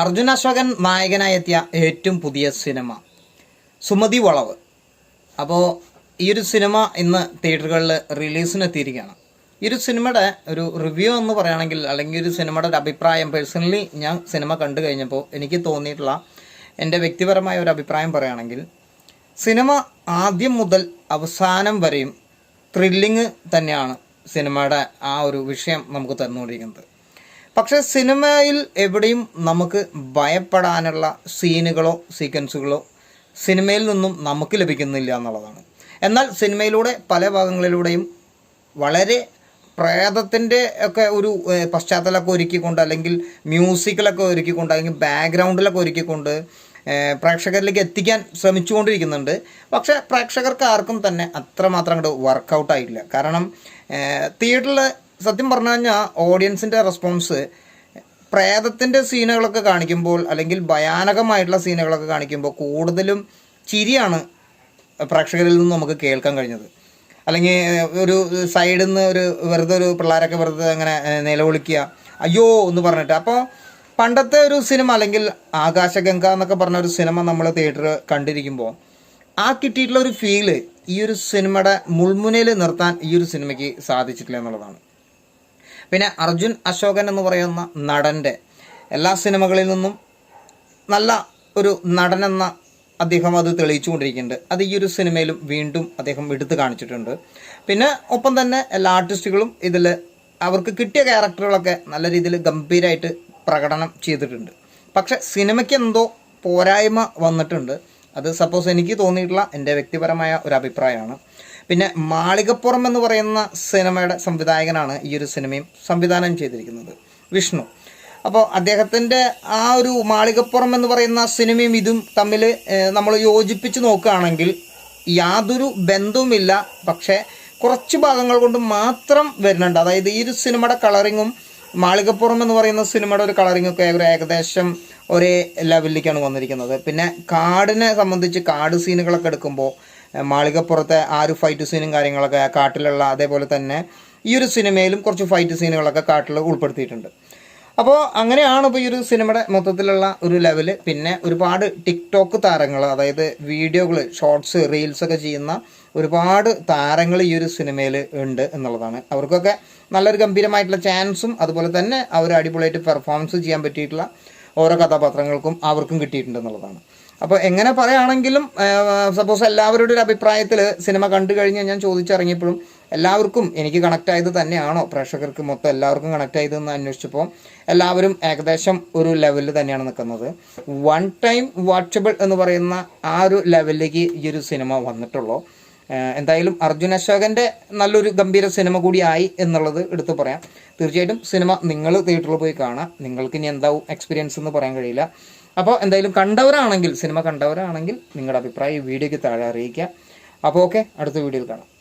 അർജുൻ അശോകൻ നായകനായി എത്തിയ ഏറ്റവും പുതിയ സിനിമ സുമതി വളവ്. അപ്പോൾ ഈ ഒരു സിനിമ ഇന്ന് തിയേറ്ററുകളിൽ റിലീസിനെത്തിയിരിക്കുകയാണ്. ഈ ഒരു സിനിമയുടെ ഒരു റിവ്യൂ എന്ന് പറയുകയാണെങ്കിൽ അല്ലെങ്കിൽ ഒരു സിനിമയുടെ ഒരു അഭിപ്രായം പേഴ്സണലി ഞാൻ സിനിമ കണ്ടു കഴിഞ്ഞപ്പോൾ എനിക്ക് തോന്നിയിട്ടുള്ള എന്റെ വ്യക്തിപരമായ ഒരു അഭിപ്രായം പറയുകയാണെങ്കിൽ സിനിമ ആദ്യം മുതൽ അവസാനം വരെയും ത്രില്ലിങ് തന്നെയാണ് സിനിമയുടെ ആ ഒരു വിഷയം നമുക്ക് തന്നുകൊണ്ടിരിക്കുന്നത്. പക്ഷെ സിനിമയിൽ എവിടെയും നമുക്ക് ഭയപ്പെടാനുള്ള സീനുകളോ സീക്വൻസുകളോ സിനിമയിൽ നിന്നും നമുക്ക് ലഭിക്കുന്നില്ല എന്നുള്ളതാണ്. എന്നാൽ സിനിമയിലൂടെ പല ഭാഗങ്ങളിലൂടെയും വളരെ പ്രേതത്തിന്റെ ഒക്കെ ഒരു പശ്ചാത്തലമൊക്കെ ഒരുക്കിക്കൊണ്ട് അല്ലെങ്കിൽ മ്യൂസിക്കിലൊക്കെ ഒരുക്കിക്കൊണ്ട് അല്ലെങ്കിൽ ബാക്ക്ഗ്രൗണ്ടിലൊക്കെ ഒരുക്കിക്കൊണ്ട് പ്രേക്ഷകരിലേക്ക് എത്തിക്കാൻ ശ്രമിച്ചുകൊണ്ടിരിക്കുന്നുണ്ട്. പക്ഷേ പ്രേക്ഷകർക്ക് ആർക്കും തന്നെ അത്രമാത്രം അങ്ങോട്ട് വർക്കൗട്ടായിട്ടില്ല കാരണം തിയേറ്ററിൽ സത്യം പറഞ്ഞു കഴിഞ്ഞാൽ ഓഡിയൻസിന്റെ റെസ്പോൺസ് പ്രേതത്തിന്റെ സീനുകളൊക്കെ കാണിക്കുമ്പോൾ അല്ലെങ്കിൽ ഭയാനകമായിട്ടുള്ള സീനുകളൊക്കെ കാണിക്കുമ്പോൾ കൂടുതലും ചിരിയാണ് പ്രേക്ഷകരിൽ നിന്ന് നമുക്ക് കേൾക്കാൻ കഴിഞ്ഞത്. അല്ലെങ്കിൽ ഒരു സൈഡിൽ നിന്ന് ഒരു വെറുതെ ഒരു പിള്ളേരൊക്കെ വെറുതെ അങ്ങനെ നിലവിളിക്കുക. അയ്യോ എന്ന് പറഞ്ഞിട്ട്. അപ്പോൾ പണ്ടത്തെ ഒരു സിനിമ അല്ലെങ്കിൽ ആകാശഗംഗ എന്നൊക്കെ പറഞ്ഞ ഒരു സിനിമ നമ്മൾ തിയേറ്ററിൽ കണ്ടിരിക്കുമ്പോൾ ആ കിട്ടിയിട്ടുള്ള ഒരു ഫീൽ ഈ ഒരു സിനിമയുടെ മുൾമുനയിൽ നിർത്താൻ ഈ ഒരു സിനിമയ്ക്ക് സാധിച്ചിട്ടില്ല എന്നുള്ളതാണ്. പിന്നെ അർജുൻ അശോകൻ എന്ന് പറയുന്ന നടന്റെ എല്ലാ സിനിമകളിൽ നിന്നും നല്ല ഒരു നടനെന്ന അദ്ദേഹം അത് തെളിയിച്ചുകൊണ്ടിരിക്കുന്നുണ്ട്. അത് ഈ ഒരു സിനിമയിലും വീണ്ടും അദ്ദേഹം എടുത്തു കാണിച്ചിട്ടുണ്ട്. പിന്നെ ഒപ്പം തന്നെ എല്ലാ ആർട്ടിസ്റ്റുകളും ഇതിൽ അവർക്ക് കിട്ടിയ ക്യാരക്ടറുകളൊക്കെ നല്ല രീതിയിൽ ഗംഭീരമായിട്ട് പ്രകടനം ചെയ്തിട്ടുണ്ട്. പക്ഷേ സിനിമയ്ക്ക് എന്തോ പോരായ്മ വന്നിട്ടുണ്ട്. അത് സപ്പോസ് എനിക്ക് തോന്നിയിട്ടുള്ള എന്റെ വ്യക്തിപരമായ ഒരു അഭിപ്രായമാണ്. പിന്നെ മാളികപ്പുറം എന്ന് പറയുന്ന സിനിമയുടെ സംവിധായകനാണ് ഈ ഒരു സിനിമയും സംവിധാനം ചെയ്തിരിക്കുന്നത്. വിഷ്ണു. അപ്പോൾ അദ്ദേഹത്തിന്റെ ആ ഒരു മാളികപ്പുറം എന്ന് പറയുന്ന സിനിമയും ഇതും തമ്മിൽ നമ്മൾ യോജിപ്പിച്ച് നോക്കുകയാണെങ്കിൽ യാതൊരു ബന്ധവുമില്ല. പക്ഷേ കുറച്ച് ഭാഗങ്ങൾ കൊണ്ട് മാത്രം വരുന്നുണ്ട്. അതായത് ഈ ഒരു സിനിമയുടെ കളറിങ്ങും മാളികപ്പുറം എന്ന് പറയുന്ന സിനിമയുടെ ഒരു കളറിംഗ് ഒക്കെ ഒരു ഏകദേശം ഒരേ ലെവലിലേക്കാണ് വന്നിരിക്കുന്നത്. പിന്നെ കാടിനെ സംബന്ധിച്ച് കാട് സീനുകളൊക്കെ എടുക്കുമ്പോൾ മാളികപ്പുറത്തെ ആ ഒരു ഫൈറ്റ് സീനും കാര്യങ്ങളൊക്കെ കാട്ടിലുള്ള അതേപോലെ തന്നെ ഈ ഒരു സിനിമയിലും കുറച്ച് ഫൈറ്റ് സീനുകളൊക്കെ കാട്ടിൽ ഉൾപ്പെടുത്തിയിട്ടുണ്ട്. അപ്പോൾ അങ്ങനെയാണ് ഇപ്പോൾ ഈ ഒരു സിനിമയുടെ മൊത്തത്തിലുള്ള ഒരു ലെവൽ പിന്നെ ഒരുപാട് ടിക്ടോക്ക് താരങ്ങൾ അതായത് വീഡിയോകൾ ഷോർട്സ് റീൽസ് ഒക്കെ ചെയ്യുന്ന ഒരുപാട് താരങ്ങൾ ഈ ഒരു സിനിമയിൽ ഉണ്ട് എന്നുള്ളതാണ്. അവർക്കൊക്കെ നല്ലൊരു ഗംഭീരമായിട്ടുള്ള ചാൻസും അതുപോലെ തന്നെ അവർ അടിപൊളിയായിട്ട് പെർഫോമൻസ് ചെയ്യാൻ പറ്റിയിട്ടുള്ള ഓരോ കഥാപാത്രങ്ങൾക്കും അവർക്കും കിട്ടിയിട്ടുണ്ടെന്നുള്ളതാണ്. അപ്പോൾ എങ്ങനെ പറയുകയാണെങ്കിലും സപ്പോസ് എല്ലാവരുടെ ഒരു അഭിപ്രായത്തിൽ സിനിമ കണ്ടു കഴിഞ്ഞ് ഞാൻ ചോദിച്ചിറങ്ങിയപ്പോഴും എല്ലാവർക്കും എനിക്ക് കണക്ട് ആയത് തന്നെയാണോ? പ്രേക്ഷകർക്ക് മൊത്തം എല്ലാവർക്കും കണക്ട് ആയതെന്ന് അന്വേഷിച്ചപ്പോൾ എല്ലാവരും ഏകദേശം ഒരു ലെവലിൽ തന്നെയാണ് നിൽക്കുന്നത്. വൺ ടൈം വാച്ചബിൾ എന്ന് പറയുന്ന ആ ഒരു ലെവലിലേക്ക് ഈ ഒരു സിനിമ വന്നിട്ടുള്ളൂ. എന്തായാലും അർജുൻ അശോകന്റെ നല്ലൊരു ഗംഭീര സിനിമ കൂടിയായി എന്നുള്ളത് എടുത്തു പറയാം. തീർച്ചയായിട്ടും സിനിമ നിങ്ങൾ തിയേറ്ററിൽ പോയി കാണാം. നിങ്ങൾക്ക് ഇനി എന്താവും എക്സ്പീരിയൻസ് എന്ന് പറയാൻ കഴിയില്ല. അപ്പോൾ എന്തായാലും കണ്ടവരാണെങ്കിൽ സിനിമ കണ്ടവരാണെങ്കിൽ നിങ്ങളുടെ അഭിപ്രായം ഈ വീഡിയോയ്ക്ക് താഴെ അറിയിക്കുക. അപ്പോൾ ഓക്കെ അടുത്ത വീഡിയോയിൽ കാണാം.